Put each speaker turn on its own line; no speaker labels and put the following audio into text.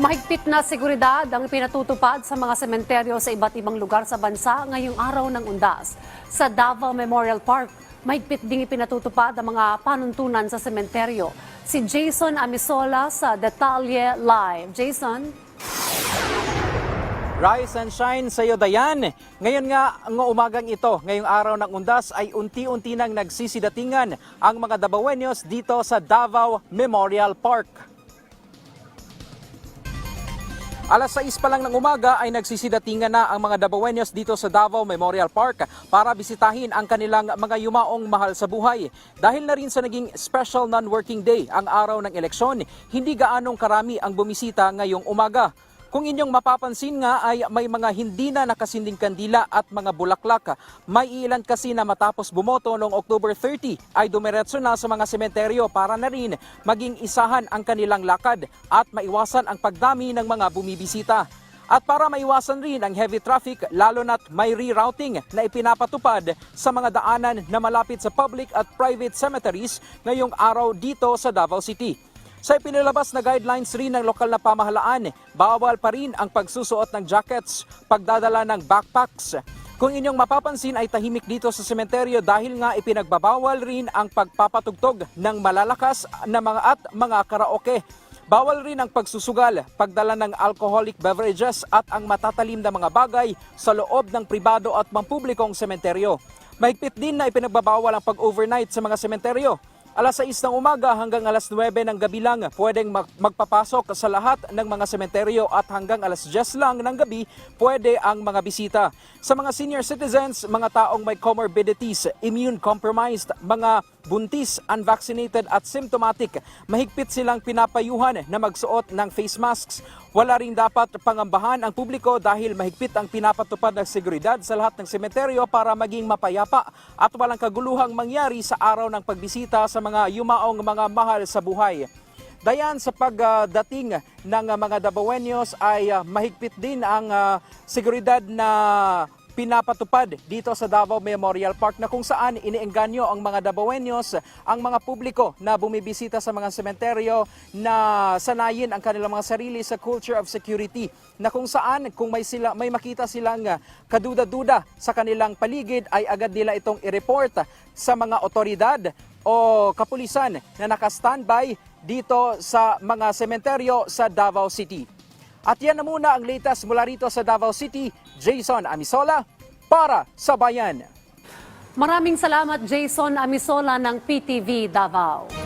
Mahigpit na seguridad ang pinatutupad sa mga sementeryo sa iba't ibang lugar sa bansa ngayong araw ng undas. Sa Davao Memorial Park, mahigpit ding ipinatutupad ang mga panuntunan sa sementeryo. Si Jason Amisola sa Detalye Live. Jason?
Rise and shine sa iyo, Dayan. Ngayon nga, ng umagang ito, ngayong araw ng undas, ay unti-unti nang nagsisidatingan ang mga Davaoenos dito sa Davao Memorial Park. Alas 6 pa lang ng umaga ay nagsisidatingan na ang mga Davaoenos dito sa Davao Memorial Park para bisitahin ang kanilang mga yumaong mahal sa buhay. Dahil na rin sa naging special non-working day ang araw ng eleksyon, hindi gaanong karami ang bumisita ngayong umaga. Kung inyong mapapansin nga ay may mga hindi na nakasinding kandila at mga bulaklak. May ilan kasi na matapos bumoto noong October 30 ay dumiretso na sa mga sementeryo para na rin maging isahan ang kanilang lakad at maiwasan ang pagdami ng mga bumibisita. At para maiwasan rin ang heavy traffic, lalo na't may rerouting na ipinapatupad sa mga daanan na malapit sa public at private cemeteries ngayong araw dito sa Davao City. Sa ipinilabas na guidelines rin ng lokal na pamahalaan, bawal pa rin ang pagsusuot ng jackets, pagdadala ng backpacks. Kung inyong mapapansin ay tahimik dito sa sementeryo dahil nga ipinagbabawal rin ang pagpapatugtog ng malalakas na mga at mga karaoke. Bawal rin ang pagsusugal, pagdala ng alcoholic beverages at ang matatalim na mga bagay sa loob ng pribado at pampublikong sementeryo. Mahigpit din na ipinagbabawal ang pag-overnight sa mga sementeryo. Alas 6 ng umaga hanggang alas 9 ng gabi lang pwedeng mag- magpapasok sa lahat ng mga sementeryo at hanggang alas 10 lang ng gabi pwede ang mga bisita. Sa mga senior citizens, mga taong may comorbidities, immune compromised, mga buntis, unvaccinated at symptomatic, mahigpit silang pinapayuhan na magsuot ng face masks. Wala rin dapat pangambahan ang publiko dahil mahigpit ang pinapatupad ng seguridad sa lahat ng sementeryo para maging mapayapa at walang kaguluhang mangyari sa araw ng pagbisita sa mga yumaong mga mahal sa buhay. Dayan, sa pagdating ng mga Davaoenos ay uh, mahigpit din ang uh, seguridad na pinapatupad dito sa Davao Memorial Park na kung saan iniengganyo ang mga Davaoenos, ang mga publiko na bumibisita sa mga sementeryo na sanayin ang kanilang mga sarili sa culture of security na kung saan kung may sila may makita silang kaduda-duda sa kanilang paligid ay agad nila itong i-report sa mga otoridad o kapulisan na naka-standby dito sa mga sementeryo sa Davao City. At yan na muna ang latest mula rito sa Davao City. Jason Amisola para sa Bayan.
Maraming salamat Jason Amisola ng PTV Davao.